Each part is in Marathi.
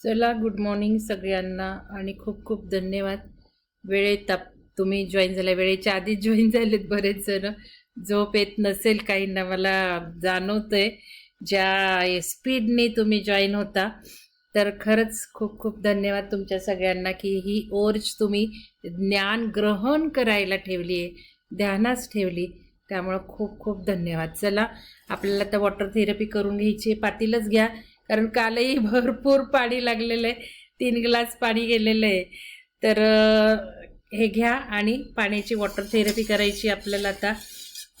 चला गुड मॉर्निंग सगळ्यांना आणि खूप खूप धन्यवाद. वेळेत आप तुम्ही जॉईन झाल्या वेळेच्या आधीच जॉईन झालेत बरेच जण. झोप येत नसेल काहींना मला जाणवतंय. ज्या स्पीडने तुम्ही जॉईन होता तर खरंच खूप खूप धन्यवाद तुमच्या सगळ्यांना की ही ओर्ज तुम्ही ज्ञान ग्रहण करायला ठेवली आहे ध्यानाच ठेवली. त्यामुळं खूप खूप धन्यवाद. चला आपल्याला तर वॉटर थेरपी करून घ्यायची पातीलच घ्या. कारण कालही भरपूर पाणी लागलेलं आहे. तीन ग्लास पाणी गेलेलं आहे. तर हे घ्या आणि पाण्याची वॉटर थेरपी करायची आपल्याला आता.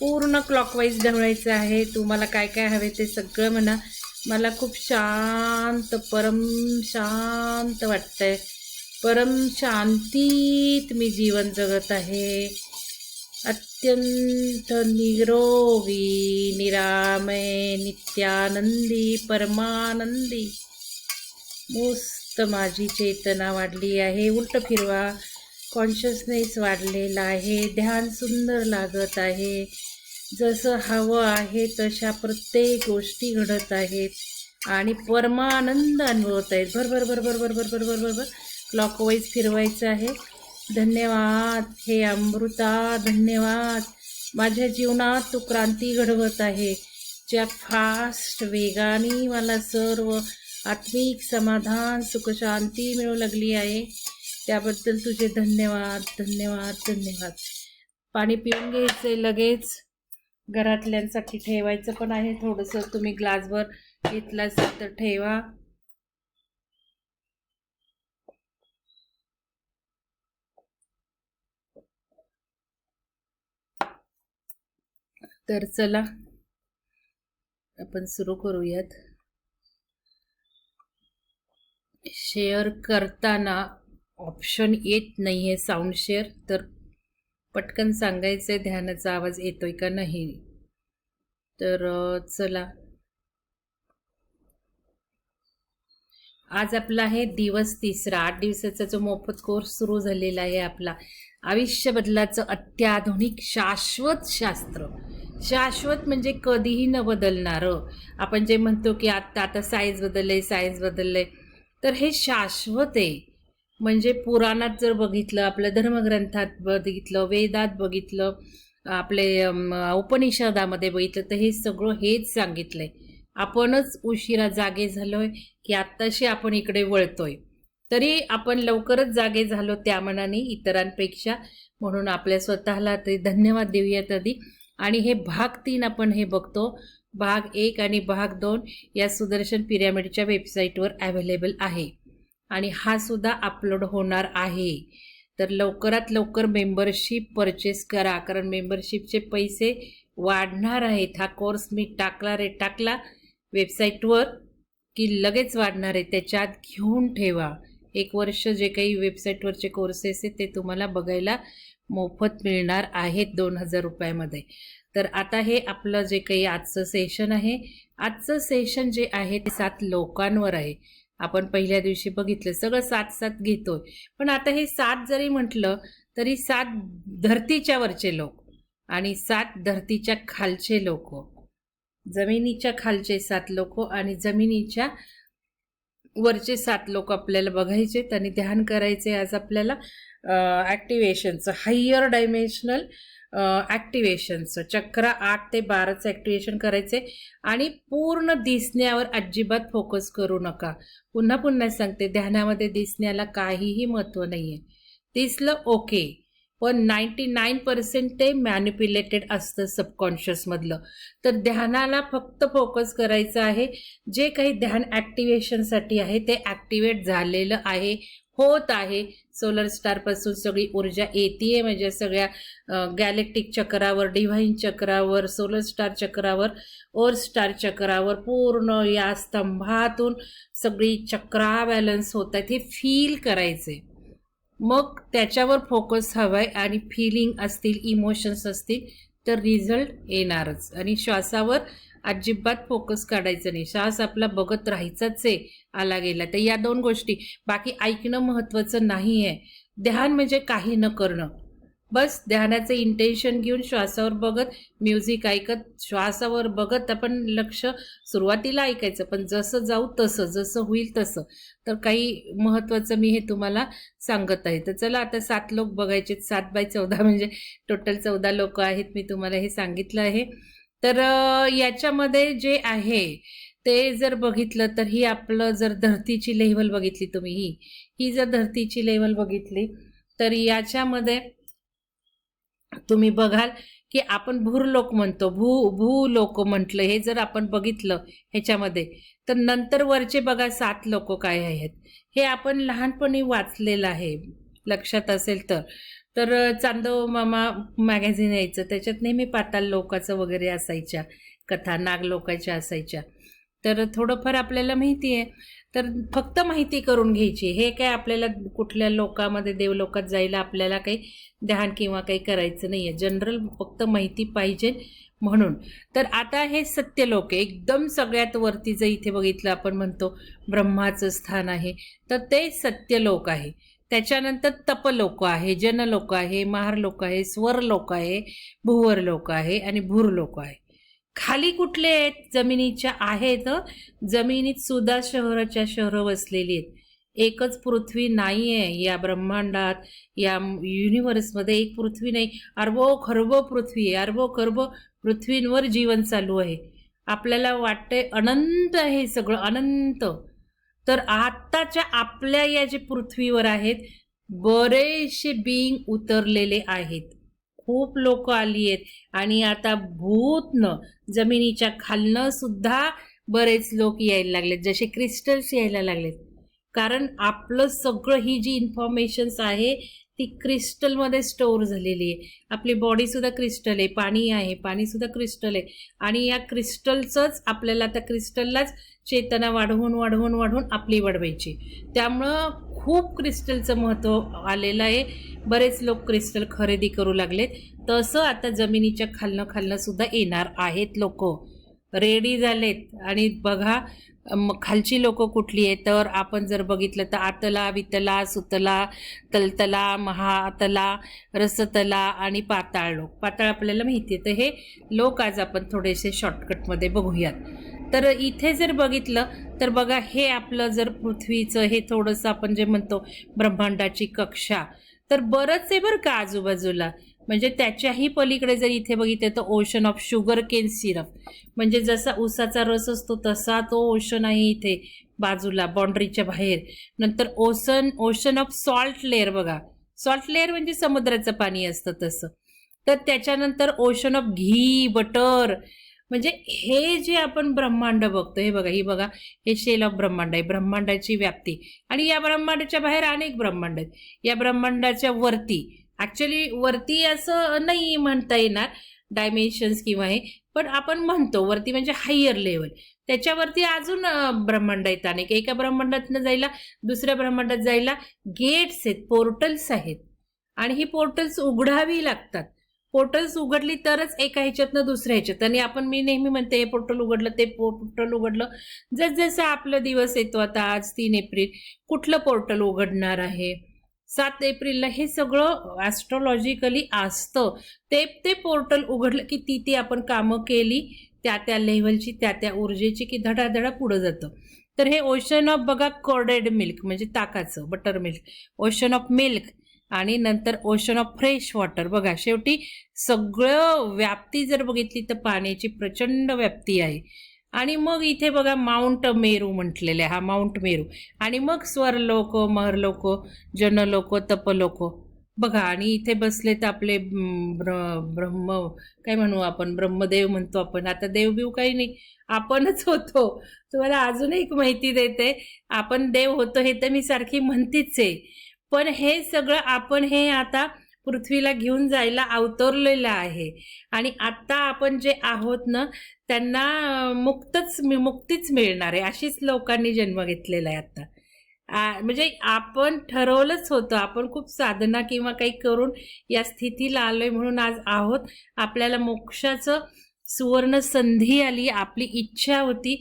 पूर्ण क्लॉकवाईज ढवळायचं आहे. तुम्हाला काय काय हवे ते सगळं म्हणा. मला खूप शांत परम शांत वाटतंय. परम शांतीत मी जीवन जगत आहे. अत्यंत निरोगी निरामय नित्यानंदी परमानंदी मस्त माझी चेतना वाढली आहे उलट फिरवा कॉन्शियसनेस वाढलेला आहे ध्यान सुंदर लागत आहे जसं हवं आहे तशा प्रत्येक गोष्टी घडत आहेत आणि परमानंद अनुभवत आहेत भर भर भर भर भर भर भर भर भर क्लॉकवाईज फिरवायचं आहे धन्यवाद. हे अमृता धन्यवाद. माझ्या जीवनात तू क्रांती घडवत आहे. ज्या फास्ट वेगाने मला सर्व आत्मिक समाधान सुखशांती मिळू लागली आहे त्याबद्दल तुझे धन्यवाद धन्यवाद धन्यवाद. पाणी पिऊन घ्यायचे लगेच. घरातल्यांसाठी ठेवायचं पण आहे. थोडंसं तुम्ही ग्लासभर घेतलं असेल तर ठेवा. तर चला आपण सुरू करूयात. शेअर करताना ऑप्शन येत नाही आहे साऊंड शेअर तर पटकन सांगायचं आहे ध्यानाचा आवाज येतोय का नाही? तर चला. आज आपला आहे दिवस तिसरा. आठ दिवसाचा जो मोफत कोर्स सुरू झालेला आहे आपला आयुष्य बदलाचं अत्याधुनिक शाश्वत शास्त्र. शाश्वत म्हणजे कधीही न बदलणारं. आपण जे म्हणतो की आत्ता आता साईज बदललं आहे साईज बदललं आहे तर हे शाश्वत आहे. म्हणजे पुराणात जर बघितलं आपल्या धर्मग्रंथात बघितलं वेदात बघितलं आपले उपनिषदामध्ये बघितलं तर हे सगळं हेच सांगितलंय. आपणच उशिरा जागे झालोय की आत्ताशी आपण इकडे वळतोय. तरी आपण लवकरच जागे झालो त्या मनाने इतरांपेक्षा. म्हणून आपल्या स्वतःला तरी धन्यवाद देऊयात आधी. आणि हे भाग तीन आपण हे बघतो. भाग एक आणि भाग दोन या सुदर्शन पिरॅमिडच्या वेबसाईटवर अवेलेबल आहे. आणि हा सुद्धा अपलोड होणार आहे. तर लवकरात लवकर मेंबरशिप परचेस करा. कारण मेंबरशिपचे पैसे वाढणार आहेत. हा कोर्स मी टाकला रे टाकला. वेबसाईटवर की लगेच वाढणार आहे. त्याच्यात घेऊन ठेवा. एक वर्ष जे काही वेबसाईटवरचे कोर्सेस आहेत ते तुम्हाला बघायला मोफत मिळणार आहेत दोन हजार रुपयामध्ये. तर आता हे आपलं जे काही आजचं सेशन आहे आजचं सेशन जे आहे ते सात लोकांवर आहे. आपण पहिल्या दिवशी बघितलं सगळं सात सात घेतोय. पण आता हे सात जरी म्हटलं तरी सात धरतीच्या वरचे लोक आणि सात धरतीच्या खालचे लोक. जमिनीच्या खालचे सात लोक आणि जमिनीच्या वरचे सात लोक आपल्याला बघायचे आणि ध्यान करायचे आज आपल्याला. ॲक्टिवेशनचं हायर डायमेन्शनल ॲक्टिवेशनचं चक्र आठ ते बाराचं ॲक्टिवेशन करायचे आणि पूर्ण दिसण्यावर अजिबात फोकस करू नका. पुन्हा पुन्हा सांगते ध्यानामध्ये दिसण्याला काहीही महत्त्व नाही आहे दिसलं ओके पण नाईंटी नाईन पर्सेंट ते मॅन्युप्युलेटेड असतं सबकॉन्शियसमधलं तर ध्यानाला फक्त फोकस करायचं आहे. जे काही ध्यान ॲक्टिवेशनसाठी आहे ते ॲक्टिवेट झालेलं आहे. होत आहे. सोलर स्टारपासून सगळी ऊर्जा येते म्हणजे सगळ्या गॅलेक्टिक चक्रावर डिव्हाइन चक्रावर सोलर स्टार चक्रावर ओर स्टार चक्रावर पूर्ण या स्तंभातून सगळी चक्रा बॅलन्स होत आहेत. हे फील करायचे. मग त्याच्यावर फोकस हवाय आणि फिलिंग असतील इमोशन्स असतील तर रिझल्ट येणारच. आणि श्वासावर अजिबात फोकस काढायचं नाही. श्वास आपला बघत राहायचाच आहे आला गेला. तर या दोन गोष्टी. बाकी ऐकणं महत्त्वाचं नाही आहे ध्यान म्हणजे काही न करणं. बस ध्यानाचं इंटेन्शन घेऊन श्वासावर बघत म्युझिक ऐकत श्वासावर बघत आपण लक्ष सुरुवातीला ऐकायचं. पण जसं जाऊ तसं जसं होईल तसं. तर काही महत्त्वाचं मी हे तुम्हाला सांगत आहे. तर चला आता सात लोक बघायचे सात बाय चौदा म्हणजे टोटल चौदा लोक आहेत मी तुम्हाला हे सांगितलं आहे. तर याच्यामध्ये जे आहे ते जर बघितलं तर ही आपलं जर धरतीची लेवल बघितली तुम्ही ही ही जर धरतीची लेवल बघितली तर याच्यामध्ये तुम्ही बघाल की आपण भूर लोक म्हणतो भू भू लोक म्हटलं हे जर आपण बघितलं ह्याच्यामध्ये तर नंतर वरचे बघा सात लोक काय आहेत. हे आपण लहानपणी वाचलेलं आहे लक्षात असेल तर. तर चांदव मामा मॅगझिन यायचं त्याच्यात नेहमी पाताल लोकाचं वगैरे असायच्या कथा नाग लोकाच्या असायच्या. तर थोडंफार आपल्याला माहिती आहे. तर फक्त माहिती करून घ्यायची. हे काय आपल्याला कुठल्या लोकामध्ये देवलोकात जायला आपल्याला काही ध्यान किंवा काही करायचं नाही आहे जनरल फक्त माहिती पाहिजे म्हणून. तर आता हे सत्यलोक आहे. एकदम सगळ्यात वरती जर इथे बघितलं आपण म्हणतो ब्रह्माचं स्थान आहे तर ते सत्यलोक आहे. त्याच्यानंतर तपलोक आहे जनलोक आहे महारलोक आहे स्वरलोक आहे भुवर लोक आहे आणि भूर लोक आहे. खाली कुठले आहेत जमिनीच्या आहेत? जमिनीत सुद्धा शहराच्या शहरं वसलेली आहेत. एकच पृथ्वी नाही आहे या ब्रह्मांडात या युनिव्हर्समध्ये एक पृथ्वी नाही. अर्बो खरबो पृथ्वी आहे. अर्बो खरबो पृथ्वींवर जीवन चालू आहे. आपल्याला वाटतंय अनंत आहे सगळं अनंत. तर आत्ताच्या आपल्या या जे पृथ्वीवर आहेत बरेचसे बिंग उतरलेले आहेत. खूप लोक आली आहेत. आणि आता भूतनं जमिनीच्या खालनं सुद्धा बरेच लोक यायला लागलेत. जसे क्रिस्टल्स यायला लागलेत. कारण आपलं सगळं ही जी इन्फॉर्मेशन्स आहे ती क्रिस्टलमध्ये स्टोअर झालेली आहे. आपली बॉडीसुद्धा क्रिस्टल आहे. पाणी आहे. पाणीसुद्धा क्रिस्टल आहे. आणि या क्रिस्टलचंच आपल्याला त्या क्रिस्टललाच चेतना वाढवून वाढवून वाढवून आपली वाढवायची. त्यामुळं खूप क्रिस्टलचं महत्त्व आलेलं आहे. बरेच लोक क्रिस्टल खरेदी करू लागलेत. तसं आता जमिनीच्या खालनं खालनंसुद्धा येणार आहेत लोक. रेडी झालेत. आणि बघा मग खालची लोक कुठली आहेत? तर आपण जर बघितलं तर आतला वितला सुतला तलतला महातला रसतला आणि पाताळ लोक. पाताळ आपल्याला माहिती आहे. तर हे लोक आज आपण थोडेसे शॉर्टकटमध्ये बघूयात. तर इथे जर बघितलं तर बघा हे आपलं जर पृथ्वीचं हे थोडंसं आपण जे म्हणतो ब्रह्मांडाची कक्षा. तर बरंच आहे बरं का आजूबाजूला. म्हणजे त्याच्याही पलीकडे जर इथे बघितलं तर ocean of sugar cane syrup म्हणजे जसा ऊसाचा रस असतो तसा तो ओशन आहे इथे बाजूला बाउंड्रीच्या बाहेर. नंतर ocean ocean of salt layer बघा. सॉल्ट लेअर म्हणजे समुद्राचं पाणी असतं तसं. तर त्याच्यानंतर ओशन ऑफ घी बटर म्हणजे हे जे आपण ब्रह्मांड बघतो हे बघा ही बघा हे शेल ऑफ ब्रह्मांड आहे. ब्रह्मांडाची व्याप्ती. आणि या ब्रह्मांडाच्या बाहेर अनेक ब्रह्मांड आहेत. या ब्रह्मांडाच्या वरती ॲक्च्युली वरती असं नाही म्हणता येणार डायमेन्शन्स किंवा हे पण आपण म्हणतो वरती म्हणजे हायर लेवल त्याच्यावरती अजून ब्रह्मांड आहेत अनेक. एका ब्रह्मांडातनं जायला दुसऱ्या ब्रह्मांडात जायला गेट्स आहेत पोर्टल्स आहेत. आणि ही पोर्टल्स उघडावी लागतात. पोर्टल्स उघडली तरच एका ह्याच्यातनं दुसऱ्या ह्याच्यात. आणि आपण मी नेहमी म्हणते हे पोर्टल उघडलं ते पोर्टल उघडलं. जसजसं आपला दिवस येतो आता आज तीन एप्रिल. कुठलं पोर्टल उघडणार आहे? सात एप्रिलला हे सगळं ॲस्ट्रॉलॉजिकली असतं. ते ते पोर्टल उघडलं की ती ती आपण कामं केली त्या त्या लेव्हलची त्या त्या ऊर्जेची की धडाधडा पुढं जातं. तर हे ओशन ऑफ बघा कोर्डेड मिल्क म्हणजे ताकाचं butter milk ocean of milk आणि नंतर ओशन ऑफ फ्रेश वॉटर बघा शेवटी सगळं व्याप्ती जर बघितली तर पाण्याची प्रचंड व्याप्ती आहे. आणि मग इथे बघा माउंट मेरू म्हटलेले आहे हा माउंट मेरू आणि मग स्वर लोक महर्लोक जन लोक तप लोक बघा आणि इथे बसले तर आपले ब्र ब्रह्म काय म्हणू आपण ब्रह्मदेव म्हणतो आपण. आता देवबिव काही नाही आपणच होतो. तुम्हाला अजून एक माहिती देते आपण देव होतो हे तर मी सारखी म्हणतीच आहे. पण हे सगळं आपण हे आता पृथ्वीला घेऊन जायला अवतरलेलं आहे. आणि आत्ता आपण जे आहोत ना त्यांना मुक्तच मुक्तीच मिळणार आहे अशीच लोकांनी जन्म घेतलेला आहे आत्ता म्हणजे आपण ठरवलंच होतं आपण खूप साधना किंवा काही करून या स्थितीला आलोय म्हणून आज आहोत. आपल्याला मोक्षाचं सुवर्ण संधी आली आपली इच्छा होती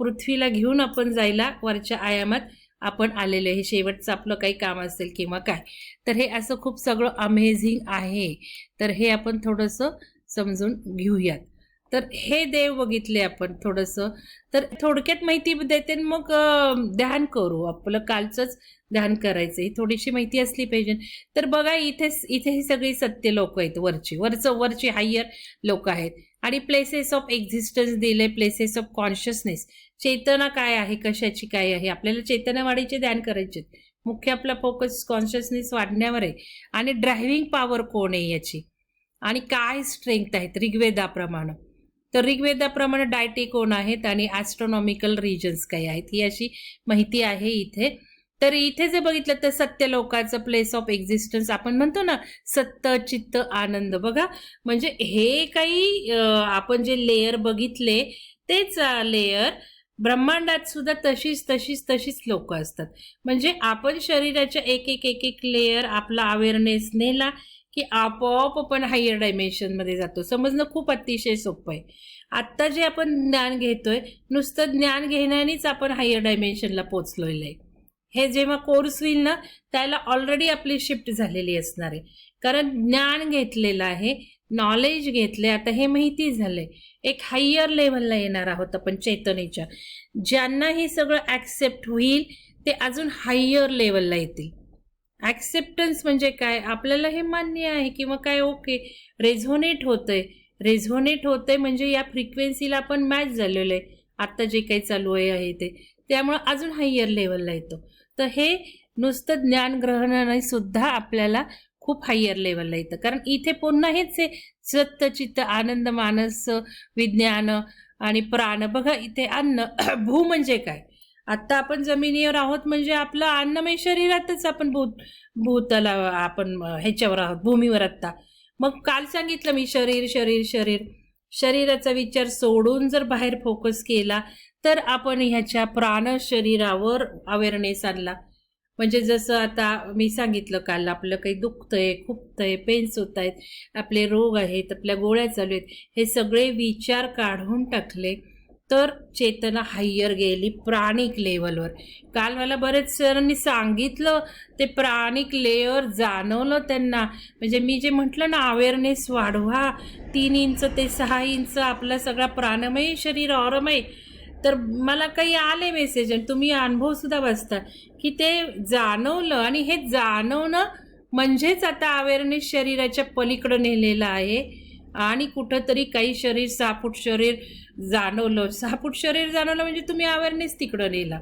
पृथ्वीला घेऊन आपण जायला वरच्या आयामात. आपण आलेलं हे शेवटचं आपलं काही काम असेल किंवा काय. तर हे असं खूप सगळं अमेझिंग आहे. तर हे आपण थोडंसं समजून घेऊयात. तर हे देव बघितले आपण थोडंसं. तर थोडक्यात माहिती देते आणि मग ध्यान करू. आपलं कालचंच ध्यान करायचं ही थोडीशी माहिती असली पाहिजे. तर बघा इथे इथे ही सगळी सत्य लोक आहेत वरची. वरचं वरची हायर लोक आहेत. आणि प्लेसेस ऑफ एक्झिस्टन्स दिले प्लेसेस ऑफ कॉन्शियसनेस चेतना काय आहे? कशाची काय आहे? आपल्याला चेतनावाढीचे ध्यान करायचे मुख्य आपला फोकस कॉन्शियसनेस वाढण्यावर आहे. आणि ड्रायव्हिंग पॉवर कोण आहे याची? आणि काय स्ट्रेंथ आहेत? ऋग्वेदाप्रमाणे. तर ऋग्वेदाप्रमाणे डायटी कोण आहेत? आणि ॲस्ट्रॉनॉमिकल रिजन्स काय आहेत? ही अशी माहिती आहे इथे. तर इथे जर बघितलं तर सत्य लोकाचं प्लेस ऑफ एक्झिस्टन्स आपण म्हणतो ना सत्य चित्त आनंद. बघा म्हणजे हे काही आपण जे लेयर बघितले तेच लेयर ब्रह्मांडात सुद्धा तशीच तशीच तशीच लोक असतात. म्हणजे आपण शरीराच्या एक एक एक एक लेयर आपला अवेअरनेस नेला की आपोआप आपण हायर डायमेन्शनमध्ये जातो. समजणं खूप अतिशय सोपं आहे. आत्ता जे आपण ज्ञान घेतोय नुसतं ज्ञान घेण्यानेच आपण हायर डायमेन्शनला पोचलोय आहे हे जेव्हा कोर्स होईल ना त्याला ऑलरेडी आपली शिफ्ट झालेली असणार आहे. कारण ज्ञान घेतलेलं आहे नॉलेज घेतले आता हे माहिती झालंय. एक हायर लेवलला येणार आहोत आपण चेतनेच्या. ज्यांना हे सगळं ॲक्सेप्ट होईल ते अजून हायर लेवलला येतील. ॲक्सेप्टन्स म्हणजे काय? आपल्याला हे मान्य आहे किंवा काय ओके रेझोनेट होतंय. रेझोनेट होतंय म्हणजे या फ्रिक्वेन्सीला आपण मॅच झालेलो आहे. आत्ता जे काही चालू आहे आहे ते. त्यामुळं अजून हायर लेवलला येतो. तर हे नुसतं ज्ञान ग्रहणाने सुद्धा आपल्याला खूप हायर लेवलला येतं. कारण इथे पुन्हा हेच आहे. सत्य चित्त आनंद मानस विज्ञान आणि प्राण. बघा इथे अन्न भू म्हणजे काय? आत्ता आपण जमिनीवर आहोत म्हणजे आपलं अन्नमय म्हणजे शरीरातच आपण भूत भूताला आपण ह्याच्यावर आहोत भूमीवर आत्ता. मग काल सांगितलं मी शरीर शरीर शरीर. शरीराचा विचार सोडून जर बाहेर फोकस केला तर आपण ह्याच्या प्राण शरीरावर अवेअरनेस आणला. म्हणजे जसं आता मी सांगितलं काल आपलं काही दुखतंय खुपतंय पेन्स होत आहेत आपले रोग आहेत आपल्या गोळ्या चालू आहेत हे सगळे विचार काढून टाकले. तर चेतना हायर गेली प्राणिक लेवलवर काल मला बरेच सरांनी सांगितलं ते प्राणिक लेअर जाणवलं त्यांना. म्हणजे मी जे म्हटलं ना अवेअरनेस वाढवा. तीन इंच ते सहा इंच आपला सगळा प्राणमय शरीर औरमय तर मला काही आले मेसेज आणि तुम्ही अनुभवसुद्धा वाचता की ते जाणवलं आणि हे जाणवणं म्हणजेच आता अवेअरनेस शरीराच्या पलीकडं नेलेलं आहे. आणि कुठंतरी काही शरीर सहा शरीर जाणवलं. सहा शरीर जाणवलं म्हणजे तुम्ही अवेअरनेस तिकडं नेला.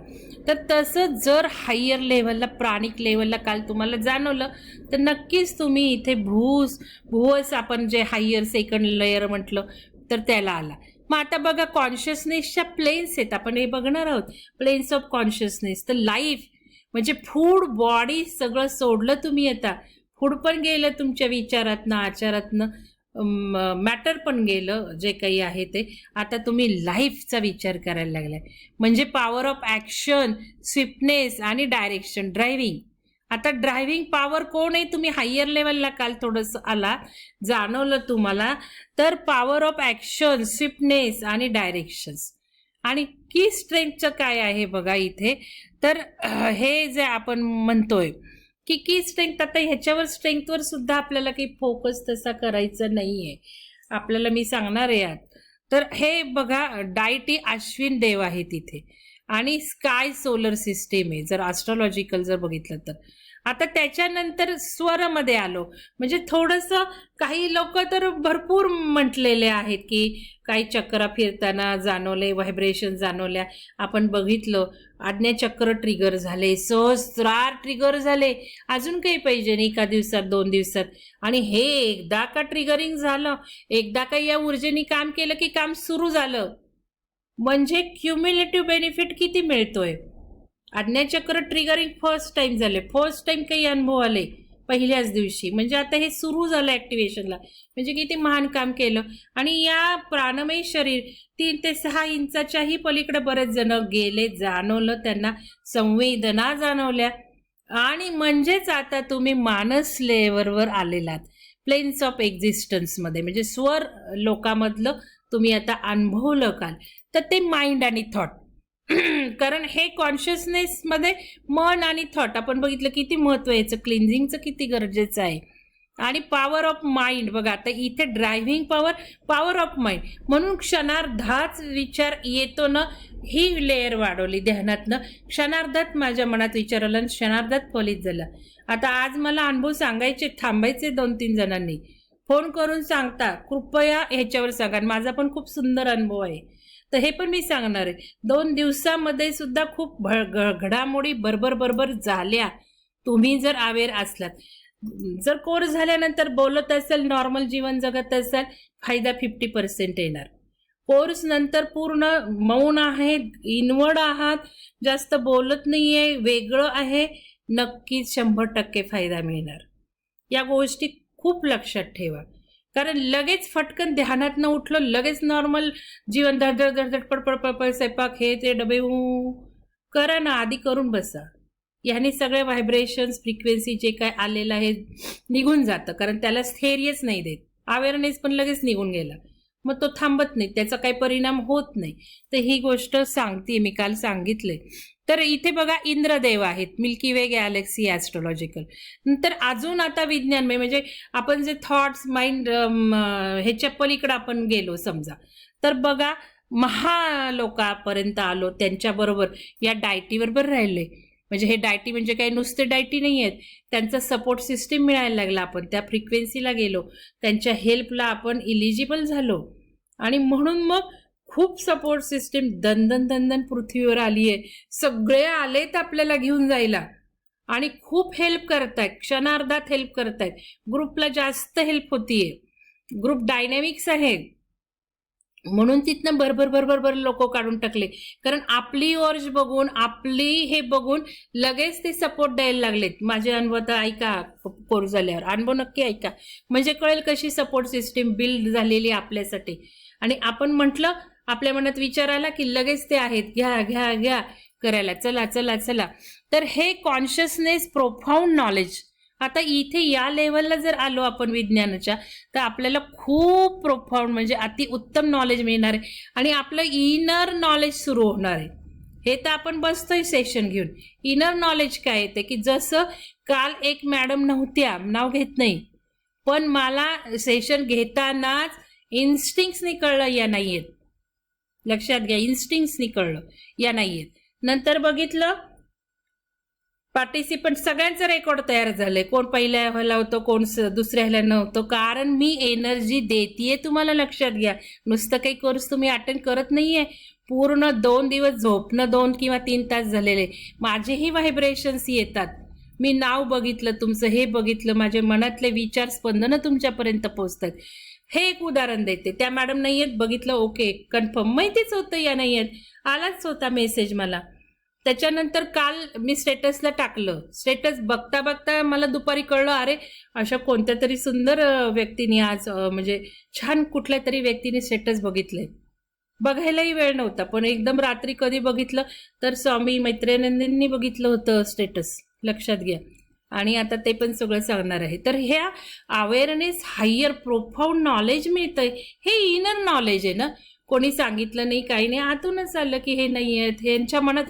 तर तसं जर हायर लेवलला प्राणिक लेवलला काल तुम्हाला जाणवलं तर नक्कीच तुम्ही इथे भूस भूस आपण जे हायर सेकंड लेअर म्हटलं तर त्याला आला. मग आता बघा कॉन्शियसनेसच्या प्लेन्स आहेत. आपण हे बघणार आहोत. प्लेन्स ऑफ कॉन्शियसनेस तर लाईफ म्हणजे फूड बॉडी सगळं सोडलं तुम्ही आता. फूड पण गेलं तुमच्या विचारातनं आचारातनं. मॅटर पण गेलं जे काही आहे ते. आता तुम्ही लाईफचा विचार करायला लागलाय. म्हणजे पॉवर ऑफ ॲक्शन स्विफ्टनेस आणि डायरेक्शन ड्रायव्हिंग आता ड्रायव्हिंग पॉवर कोण आहे तुम्ही हायर लेवलला काल थोडंसं आला जाणवलं तुम्हाला. तर पॉवर ऑफ ॲक्शन स्विफ्टनेस आणि डायरेक्शन्स आणि की स्ट्रेंथचं काय आहे बघा इथे? तर हे जे आपण म्हणतोय की की स्ट्रेंथ आता ह्याच्यावर स्ट्रेंथवर सुद्धा आपल्याला काही फोकस तसा करायचा नाही आहे आपल्याला मी सांगणार आहे यात. तर हे बघा डायटी अश्विन देव आहे तिथे आणि स्काय सोलर सिस्टीम आहे. जर ॲस्ट्रॉलॉजिकल जर बघितलं तर. आता त्याच्यानंतर स्वरमध्ये आलो. म्हणजे थोडंसं काही लोक तर भरपूर म्हटलेले आहेत की काही चक्र फिरताना जाणवले व्हायब्रेशन जाणवल्या. आपण बघितलं आज्ञाचक्र ट्रिगर झाले सहस्रार ट्रिगर झाले. अजून काही पाहिजे नाही एका दिवसात दोन दिवसात. आणि हे एकदा का ट्रिगरिंग झालं? एकदा का या ऊर्जेने काम केलं की काम सुरू झालं? म्हणजे क्युम्युलेटिव्ह बेनिफिट किती मिळतोय? आज्ञाचक्र ट्रिगरिंग फर्स्ट टाइम झाले. फर्स्ट टाइम काही अनुभव आले पहिल्याच दिवशी. म्हणजे आता हे सुरू झालं ॲक्टिवेशनला म्हणजे किती महान काम केलं. आणि या प्राणमय शरीर तीन ते सहा इंचाच्याही पलीकडे बरेच जण गेले जाणवलं त्यांना संवेदना जाणवल्या. आणि म्हणजेच आता तुम्ही मानस लेवलवर आलेलात. प्लेन्स ऑफ एक्झिस्टन्समध्ये म्हणजे स्वर लोकामधलं तुम्ही आता अनुभवलं काल. तर ते माइंड आणि थॉट कारण हे कॉन्शियसनेसमध्ये मन आणि थॉट आपण बघितलं किती महत्त्व याचं क्लिन्झिंगचं किती गरजेचं आहे. आणि पॉवर ऑफ माइंड बघा आता इथे driving power power of mind म्हणून क्षणार्धाच विचार येतो ना ही लेअर वाढवली ध्यानातनं. क्षणार्धात माझ्या मनात विचार आला आणि क्षणार्धात फलित झाला. आता आज मला अनुभव सांगायचे थांबायचे दोन तीन जणांनी. फोन करून सांगता कृपया ह्याच्यावर सांगा. आणि माझा पण खूप सुंदर अनुभव आहे. तर हे पण मी सांगणार आहे. दोन दिवसामध्ये सुद्धा खूप भ- घ- घडामोडी बरोबर बरोबर झाल्या. तुम्ही जर अवेअर असलात. जर कोर्स झाल्यानंतर बोलत असाल नॉर्मल जीवन जगत असाल फायदा फिफ्टी पर्सेंट येणार. कोर्स नंतर पूर्ण मौन आहे इनवर्ड आहात जास्त बोलत नाही आहे वेगळं आहे नक्कीच शंभर टक्के फायदा मिळणार. या गोष्टी खूप लक्षात ठेवा. कारण लगेच फटकन ध्यानात न उठलं लगेच नॉर्मल जीवन धडधड धडधड पडपड पडपड स्वयंपाक हे ते डबे ऊ करा ना आधी करून बसा. ह्याने सगळे व्हायब्रेशन्स फ्रिक्वेन्सी जे काय आलेलं आहे निघून जातं. कारण त्याला स्थैर्यच नाही देत. अवेअरनेस पण लगेच निघून गेला. मग तो थांबत नाही त्याचा काही परिणाम होत नाही. तर ही गोष्ट सांगते मी काल सांगितले. तर इथे बघा इंद्रदेव आहेत मिल्की वे गॅलेक्सी ॲस्ट्रॉलॉजिकल. नंतर अजून आता विज्ञान म्हणजे आपण जे थॉट्स माइंड ह्याच्या पलीकडे आपण गेलो समजा. तर बघा महालोकापर्यंत आलो त्यांच्याबरोबर या डायटीबरोबर राहिले. म्हणजे हे डायटी म्हणजे काही नुसते डायटी नाही आहेत. त्यांचा सपोर्ट सिस्टीम मिळायला लागला आपण त्या फ्रिक्वेन्सीला गेलो. त्यांच्या हेल्पला आपण इलिजिबल झालो. आणि म्हणून मग खूप सपोर्ट सिस्टीम दंदन दंदन पृथ्वीवर आली आहे सगळे आलेत आपल्याला घेऊन जायला. आणि खूप हेल्प करतायत. क्षणार्धात हेल्प करतायत. ग्रुपला जास्त हेल्प होतीये. ग्रुप डायनॅमिक्स आहे. म्हणून तिथनं भरभर भरभर भर लोक काढून टाकले. कारण आपली ओर्ज बघून आपली हे बघून लगेच ते सपोर्ट द्यायला लागलेत. माझे अनुभव तर ऐका कोर्स झाल्यावर. अनुभव नक्की ऐका. म्हणजे कळेल कशी सपोर्ट सिस्टीम बिल्ड झालेली आहे आपल्यासाठी. आणि आपण म्हटलं आपल्या मनात विचार आला की लगेच ते आहेत. घ्या घ्या घ्या करायला. चला चला चला. तर हे कॉन्शियसनेस प्रोफाऊंड नॉलेज आता इथे या लेवलला जर आलो आपण विज्ञानाच्या तर आपल्याला खूप प्रोफाऊंड म्हणजे अति उत्तम नॉलेज मिळणार आहे. आणि आपलं इनर नॉलेज सुरू होणार आहे. हे तर आपण बसतोय सेशन घेऊन. इनर नॉलेज काय येते की जसं काल एक मॅडम नव्हत्या नाव घेत नाही. पण मला सेशन घेतानाच इन्स्टिंक्सनी कळलं या नाही आहेत लक्षात घ्या इन्स्टिंक्सनी कळलं या नाही आहेत नंतर बघितलं पार्टिसिपंट सगळ्यांचं रेकॉर्ड तयार झालंय. कोण पहिल्या ह्याला होतं कोण दुसऱ्या ह्याला नव्हतं. कारण मी एनर्जी देतीये तुम्हाला लक्षात घ्या. नुसतं काही कोर्स तुम्ही अटेंड करत नाहीये. पूर्ण दोन दिवस झोपणं दोन किंवा तीन तास झालेले. माझेही व्हायब्रेशन्स येतात. मी नाव बघितलं तुमचं हे बघितलं माझे मनातले विचार स्पंदनं तुमच्यापर्यंत पोहोचतात. हे एक उदाहरण देते. त्या मॅडम नाही आहेत बघितलं ओके कन्फर्म. माहितीच होतं या नाही आहेत आलाच होता मेसेज मला. त्याच्यानंतर काल मी स्टेटसला टाकलं. स्टेटस बघता बघता मला दुपारी कळलं अरे अशा कोणत्या तरी सुंदर व्यक्तीने आज म्हणजे छान कुठल्या तरी व्यक्तीने स्टेटस बघितलंय. बघायलाही वेळ नव्हता पण एकदम रात्री कधी बघितलं तर स्वामी मैत्रिणींनी बघितलं होतं स्टेटस. लक्षात घ्या. आणि आता ते पण सगळं सांगणार आहे. तर ह्या अवेअरनेस हायर प्रोफाऊंड नॉलेज मिळतंय. हे इनर नॉलेज आहे ना. कोणी सांगितलं नाही काही नाही. आतूनच आलं की हे नाही आहेत. ह्यांच्या मनात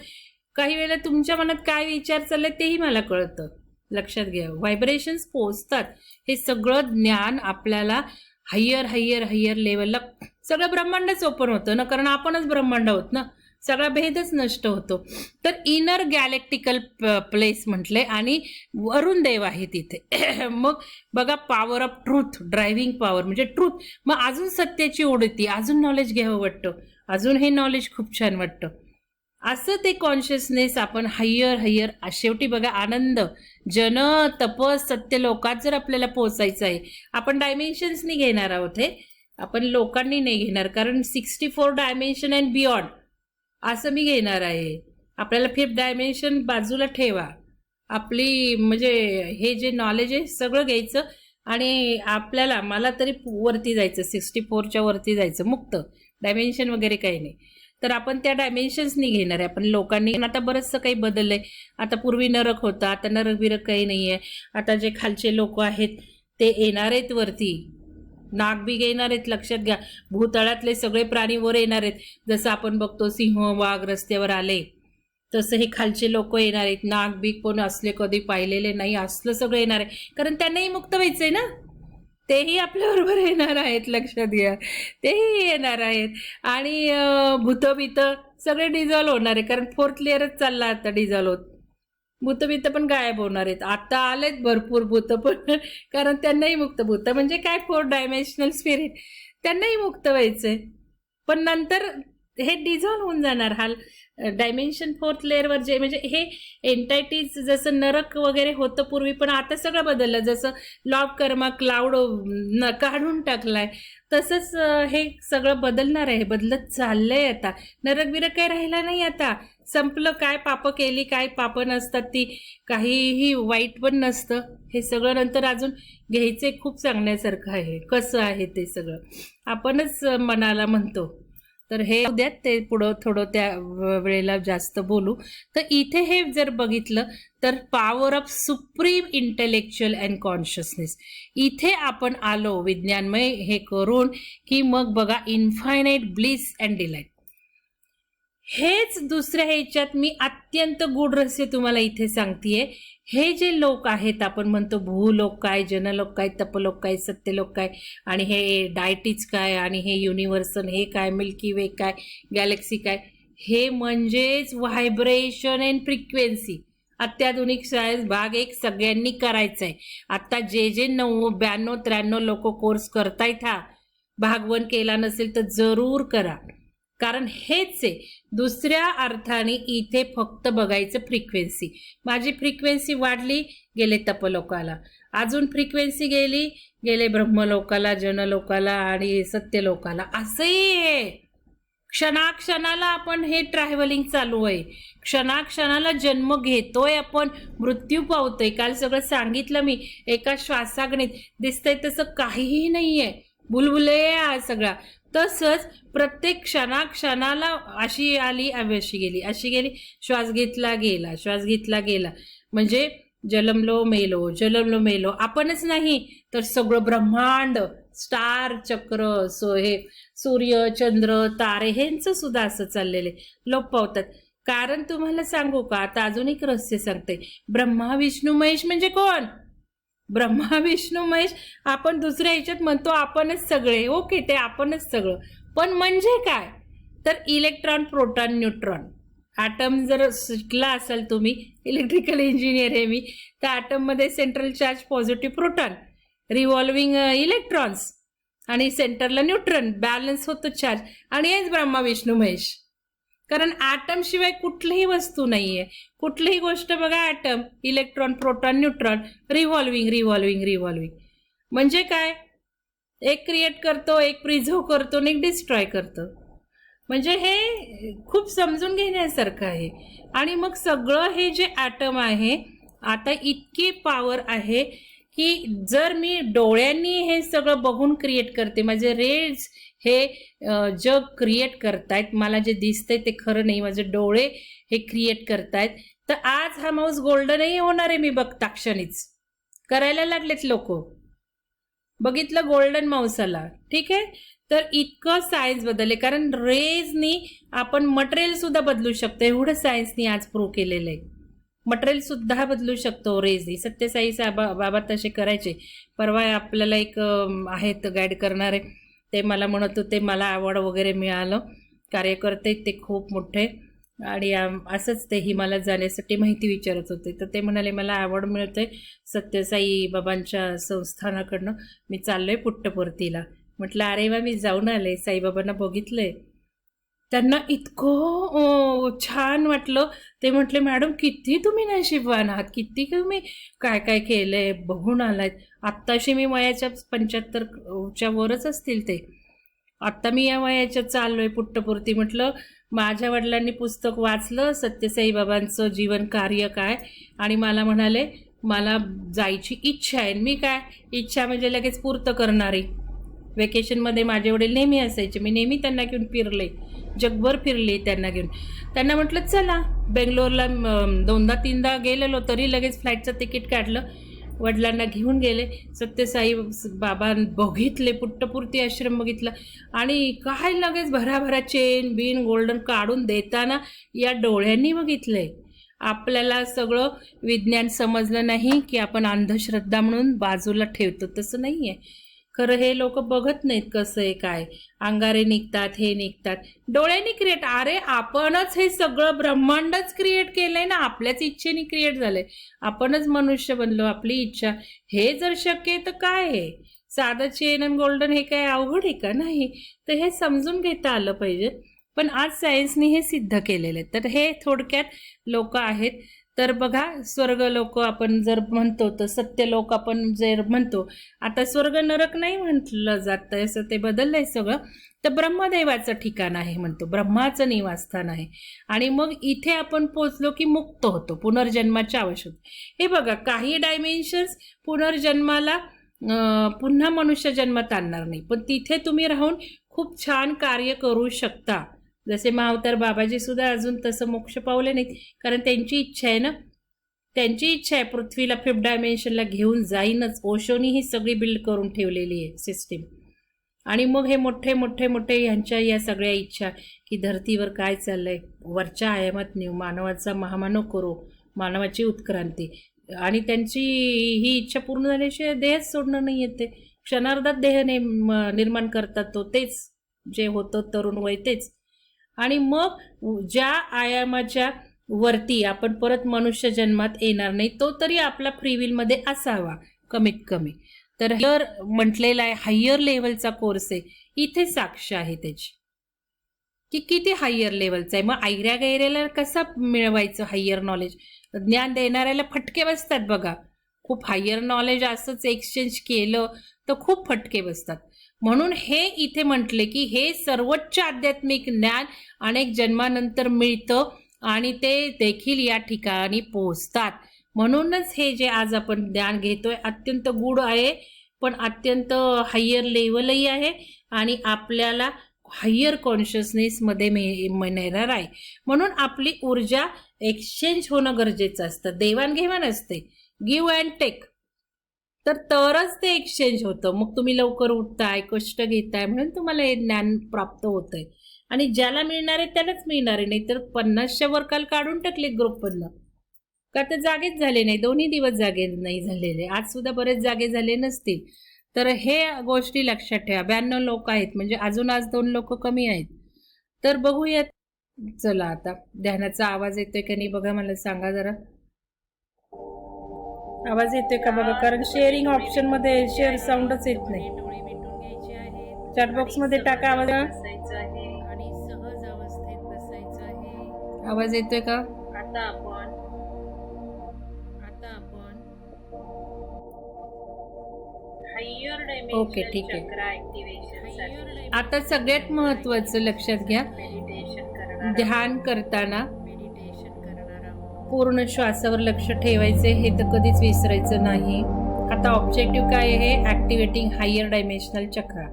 काही वेळेला तुमच्या मनात काय विचार चालले तेही मला कळतं. लक्षात घ्या. व्हायब्रेशन्स पोचतात हे सगळं ज्ञान आपल्याला हायर हायर हायर लेवलला सगळं ब्रह्मांडच ओपन होतं ना. कारण आपणच ब्रह्मांड आहोत ना. सगळा भेदच नष्ट होतो. तर इनर गॅलेक्टिकल प्लेस म्हटले आणि वरुण देव आहे तिथे मग बघा power of truth driving power म्हणजे ट्रूथ मग अजून सत्याची उडती अजून नॉलेज घ्यावं वाटतं. अजून हे नॉलेज खूप छान वाटतं. असं ते कॉन्शियसनेस आपण हायर हायर शेवटी बघा आनंद जन तप सत्य लोकात जर आपल्याला पोचायचं आहे आपण डायमेन्शन्सनी घेणार आहोत हे. आपण लोकांनी नाही घेणार. कारण sixty four dimension and beyond असं मी घेणार आहे. आपल्याला फिफ्थ डायमेन्शन बाजूला ठेवा. आपली म्हणजे हे जे नॉलेज आहे सगळं घ्यायचं आणि आपल्याला मला तरी वरती जायचं सिक्स्टी फोरच्या वरती जायचं मुक्त. डायमेन्शन वगैरे काही नाही. तर आपण त्या डायमेन्शन्सनी घेणार आहे. आपण लोकांनी आता बरंचसं काही बदललं आहे आता पूर्वी नरक होतं आता नरक बिरक काही नाही आहे आता जे खालचे लोक आहेत ते येणार आहेत वरती. नागबिग येणार आहेत लक्षात घ्या. भूतळातले सगळे प्राणी वर येणार आहेत. जसं आपण बघतो सिंह वाघ रस्त्यावर आले तसं हे खालचे लोक येणार आहेत. नागबीग पण असले कधी पाहिलेले नाही असलं सगळं येणार आहे. कारण त्यांनाही मुक्त व्हायचंय ना? तेही आपल्याबरोबर येणार आहेत लक्षात घ्या. तेही येणार आहेत. आणि अं, भूतं सगळे डिझॉल्व होणार आहे. कारण फोर्थ लेअरच चालला आता डिझॉल्व होत. भूतं बितं पण गायब होणार आहेत. आता आलेत भरपूर भूतं पण कारण त्यांनाही मुक्त भूत. म्हणजे काय? फोर डायमेन्शनल स्पिरिट त्यांनाही मुक्त व्हायचंय. पण नंतर हे डिझॉल्व होऊन जाणार हाल. डायमेन्शन फोर्थ लेअरवर जे म्हणजे हे एन्टायटीज जसं नरक वगैरे होतं पूर्वी पण आता सगळं बदललं. जसं लॉब कर्मा क्लाउड न काढून टाकलाय तसंच हे सगळं बदलणार आहे. बदलत चाललंय आता. नरक बिरक काही राहिला नाही आता. संपलं काय पापं केली काय पापं नसतात ती काहीही वाईट पण नसतं. हे सगळं नंतर अजून घ्यायचे खूप सांगण्यासारखं आहे. कसं आहे ते सगळं? आपणच मनाला म्हणतो. तर हे उद्यात ते पुढं थोडं त्या वेळेला जास्त बोलू. तर इथे हे जर बघितलं तर power of supreme intellectual and consciousness इथे आपण आलो विज्ञानमय हे करून की मग बघा इन्फायनाईट ब्लिस अँड डिलाईट हेच दुसऱ्या ह्याच्यात मी अत्यंत गूढ रहस्य तुम्हाला इथे सांगतेय. हे जे लोक आहेत आपण म्हणतो भूलोक काय जनलोक काय तपलोक काय सत्यलोक काय आणि हे डायटीज काय आणि हे युनिव्हर्सल हे काय मिल्की वे काय गॅलेक्सी काय हे म्हणजेच व्हायब्रेशन अँड फ्रिक्वेन्सी अत्याधुनिक सायन्स भाग एक सगळ्यांनी करायचा आहे आत्ता जे जे नऊ ब्याण्णव त्र्याण्णव लोक कोर्स करतायत हा भाग वन केला नसेल तर जरूर करा. कारण हेच आहे दुसऱ्या अर्थाने इथे फक्त बघायचं फ्रिक्वेन्सी माझी फ्रिक्वेन्सी वाढली गेले तपलोकाला. अजून फ्रिक्वेन्सी गेली गेले ब्रह्मलोकाला जनलोकाला आणि सत्यलोकाला. असंही आहे. क्षणाक्षणाला आपण हे ट्रॅव्हलिंग चालू आहे. क्षणाक्षणाला जन्म घेतोय आपण मृत्यू पावतोय. काल सगळं सांगितलं मी एका श्वासागणित दिसतंय तसं काहीही नाहीये. बुलबुले हा सगळा. तसंच प्रत्येक क्षणाक्षणाला अशी आली अशी गेली अशी गेली श्वास घेतला गेला श्वास घेतला गेला. म्हणजे जलमलो मेलो जलमलो मेलो आपणच नाही तर सगळं ब्रह्मांड स्टार चक्र सो हे सूर्य चंद्र तारे ह्यांचं सुद्धा असं चाललेले लोप पावतात कारण तुम्हाला सांगू का? आता अजून एक रहस्य सांगते. ब्रह्मा विष्णू महेश म्हणजे कोण? ब्रह्मा विष्णू महेश आपण दुसऱ्या ह्याच्यात म्हणतो आपणच सगळे. ओके ते आपणच सगळं. पण म्हणजे काय? तर इलेक्ट्रॉन प्रोटॉन न्यूट्रॉन ॲटम जर शिकला असाल तुम्ही इलेक्ट्रिकल इंजिनियर आहे मी तर ॲटममध्ये central charge positive proton revolving electrons आणि सेंटरला न्यूट्रॉन बॅलन्स होतो चार्ज आणि हेच ब्रह्मा विष्णू महेश. कारण ॲटम शिवाय कुठलीही वस्तू नाहीये. कुठलीही गोष्ट बघा atom electron proton neutron revolving revolving revolving म्हणजे काय? एक क्रिएट करतो एक प्रिझर्व करतो आणि एक डिस्ट्रॉय करतो. म्हणजे हे खूप समजून घेण्यासारखं आहे. आणि मग सगळं हे जे ॲटम आहे आता इतकी पॉवर आहे की जर मी डोळ्यांनी हे सगळं बघून क्रिएट करते माझे रेज हे जग क्रिएट करतायत. मला जे दिसतंय ते खरं नाही माझे डोळे हे क्रिएट करतायत. तर आज हा माऊस गोल्डनही होणार आहे मी बघता क्षणीच. करायला लागलेत लोक. बघितलं गोल्डन माऊसाला ठीक आहे? तर इतकं सायन्स बदलले. कारण रेजनी आपण मटेरियल सुद्धा बदलू शकतो. एवढं सायन्सनी आज प्रूव्ह केलेलं आहे. मटेरियल सुद्धा बदलू शकतो रेजनी सत्यसाई साबा बाबा तसे करायचे. परवा आपल्याला एक आहेत गाईड करणारे. ते मला म्हणत होते मला अवॉर्ड वगैरे मिळालं. कार्यकर्ते ते खूप मोठे आणि असंच ते हिमालयात जाण्यासाठी माहिती विचारत होते. तर ते म्हणाले मला अवॉर्ड मिळतोय सत्यसाई बाबांच्या संस्थानाकडनं. मी चाललोय पुट्टपर्तीला. म्हटलं अरे वा मी जाऊन आले. साईबाबांना बघितलंय. त्यांना इतकं छान वाटलं. ते म्हटले मॅडम किती तुम्ही नशीबवान आहात? किती तुम्ही काय काय केलंय? बघून आलायत आत्ताशी मी वयाच्या पंच्याहत्तरच्या वरच असतील ते. आत्ता मी या वयाच्या चाललोय पुट्टपुरती. म्हटलं माझ्या वडिलांनी पुस्तक वाचलं सत्यसाई बाबांचं जीवन कार्य काय? आणि मला म्हणाले मला जायची इच्छा आहे. मी काय? इच्छा म्हणजे लगेच पूर्त करणारी. वेकेशनमध्ये माझे वडील नेहमी असायचे. मी नेहमी त्यांना घेऊन फिरले. जगभर फिरले त्यांना घेऊन. त्यांना म्हटलं चला बेंगलोरला दोनदा तीनदा गेलेलो तरी लगेच फ्लाईटचं तिकीट काढलं. वडिलांना घेऊन गेले. सत्यसाई बाबा बघितले पुट्टपूर्ती आश्रम बघितला. आणि काय लगेच भराभरा चेन बिन गोल्डन काढून देताना या डोळ्यांनी बघितलंय आपल्याला सगळं विज्ञान समजलं नाही की आपण अंधश्रद्धा म्हणून बाजूला ठेवतो. तसं नाही आहे खरं हे लोक बघत नाहीत कसं आहे काय. अंगारे निघतात हे निघतात. डोळ्यांनी क्रिएट अरे आपणच हे सगळं ब्रह्मांडच क्रिएट केलंय ना. आपल्याच इच्छेने क्रिएट झालंय. आपणच मनुष्य बनलो आपली इच्छा. हे जर शक्य आहे तर काय आहे? साधं चेन अँड गोल्डन हे काय अवघड आहे का? नाही. तर हे समजून घेता आलं पाहिजे. पण आज सायन्सने हे सिद्ध केलेलं आहे. तर हे थोडक्यात लोक आहेत. तर बघा स्वर्ग लोक आपण जर म्हणतो तर सत्य लोक आपण जर म्हणतो आता स्वर्ग नरक नाही म्हटलं जातं असं ते बदललंय सगळं. तर ब्रह्मदेवाचं ठिकाण आहे म्हणतो ब्रह्माचं निवासस्थान आहे. आणि मग इथे आपण पोचलो की मुक्त होतो पुनर्जन्माच्या आवश्यक हे बघा काही डायमेन्शन्स पुनर्जन्माला पुन्हा मनुष्य जन्मात आणणार नाही. पण तिथे तुम्ही राहून खूप छान कार्य करू शकता. जसे महावतार बाबाजी सुद्धा अजून तसं मोक्ष पावले नाहीत. कारण त्यांची इच्छा आहे ना? त्यांची इच्छा आहे पृथ्वीला फिफ्थ डायमेन्शनला घेऊन जाईनच. ओशोनी ही सगळी बिल्ड करून ठेवलेली आहे सिस्टीम आणि मग हे मोठे मोठे मोठे ह्यांच्या या सगळ्या इच्छा की धर्तीवर काय चाललंय? वरच्या आयामात नेऊ मानवाचा महामानव करू मानवाची उत्क्रांती. आणि त्यांची ही इच्छा पूर्ण झाल्याशिवाय देहच सोडणं नाही येते क्षणार्धात देह ने म- निर्माण करतात तो. तेच जे होतं तरुण वय तेच. आणि मग ज्या आयामाच्या वरती आपण परत मनुष्य जन्मात येणार नाही तो तरी आपला फ्रीविलमध्ये असावा कमीत कमी. तर हायर म्हटलेला आहे हायर लेवलचा कोर्स आहे. इथे साक्ष आहे त्याची. की किती हायर लेवलचा आहे? मग आयऱ्या गैऱ्याला कसा मिळवायचं हायर नॉलेज ज्ञान देणाऱ्याला फटके बसतात बघा. खूप हायर नॉलेज असंच एक्सचेंज केलं तर खूप फटके बसतात. म्हणून हे इथे म्हटले की हे सर्वोच्च आध्यात्मिक ज्ञान अनेक जन्मानंतर मिळतं आणि ते देखील या ठिकाणी पोहोचतात. म्हणूनच हे जे आज आपण ज्ञान घेतोय अत्यंत गुढ आहे पण अत्यंत हायर लेवलही आहे आणि आपल्याला हायर कॉन्शियसनेसमध्ये मे मिळणार आहे. म्हणून आपली ऊर्जा एक्सचेंज होणं गरजेचं असतं. देवाणघेवाण असते. गिव्ह अँड टेक तर तरच ते एक्सचेंज होतं. मग तुम्ही लवकर उठताय कष्ट घेताय म्हणून तुम्हाला हे ज्ञान प्राप्त होतंय. आणि ज्याला मिळणार आहे त्यालाच मिळणार आहे. नाहीतर पन्नासच्या वर काल काढून टाकले ग्रुपमधनं. का तर जागेच झाले नाही. दोन्ही दिवस जागे नाही झालेले. आज सुद्धा बरेच जागे झाले नसतील. तर हे गोष्टी लक्षात ठेवा. ब्याण्णव लोक आहेत. म्हणजे अजून आज दोन लोक कमी आहेत. तर बघूयात. चला आता. ध्यानाचा आवाज येतोय का नाही? बघा मला सांगा जरा. आवाज येतोय का बघा? कारण शेअरिंग ऑप्शनमध्ये शेअर साऊंडच येत नाही. चॅट बॉक्समध्ये टाका आवाज. आणि सहज अवस्थेत बसायचं आहे आवाज येतोय का? आता आपण आता आपण हायर ओके, ठीक आहे. आता सगळ्यात महत्वाचं लक्षात घ्या. ध्यान करताना पूर्ण श्वासावर लक्ष ठेवायचे हे तर कधीच विसरायचं नाही. आता ऑब्जेक्टिव्ह काय आहे? ऍक्टिव्हेटिंग हायर डायमेन्शनल चक्रा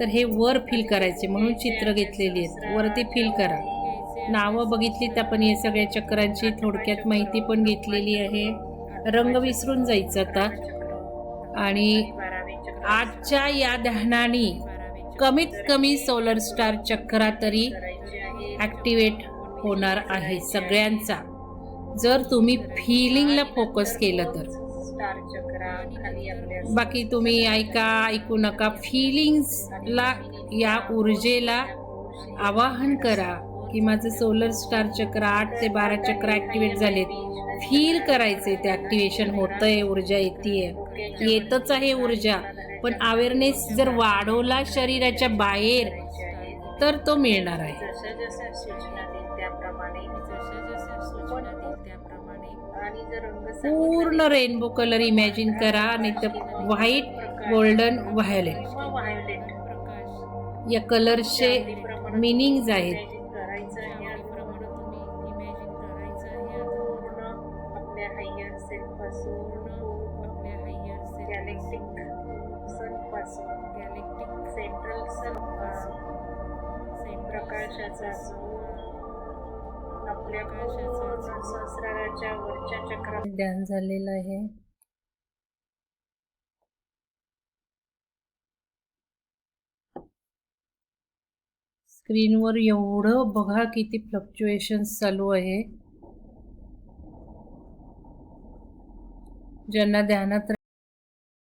तर हे वर फील करायचे म्हणून चित्र घेतलेली आहेत. वरती फील करा. नावं बघितलीत आपण या सगळ्या चक्रांची थोडक्यात माहिती पण घेतलेली आहे. रंग विसरून जायचं आता. आणि आजच्या या ध्यानाने कमीत कमी सोलर स्टार चक्रा तरी ॲक्टिवेट होणार आहे सगळ्यांचा. जर तुम्ही फिलिंगला फोकस केलं तर. बाकी तुम्ही ऐका ऐकू नका. फिलिंग्सला या ऊर्जेला आवाहन करा की माझं सोलर स्टार चक्र आठ ते बारा चक्र ॲक्टिवेट झालेत. फील करायचे ते ॲक्टिवेशन होतंय ऊर्जा येते येतच आहे ऊर्जा. पण अवेअरनेस जर वाढवला शरीराच्या बाहेर तर तो मिळणार आहे. आणि पूर्ण रेनबो कलर इमॅजिन करा तर व्हाईट गोल्डन व्हायोलेट या कलर्सचे मिनिंग्ज आहेत. कशाचा वरच्या चक्रात ध्यान झालेलं आहे. स्क्रीनवर एवढं बघा किती फ्लक्च्युएशन्स चालू आहे. ज्यांना ध्यानात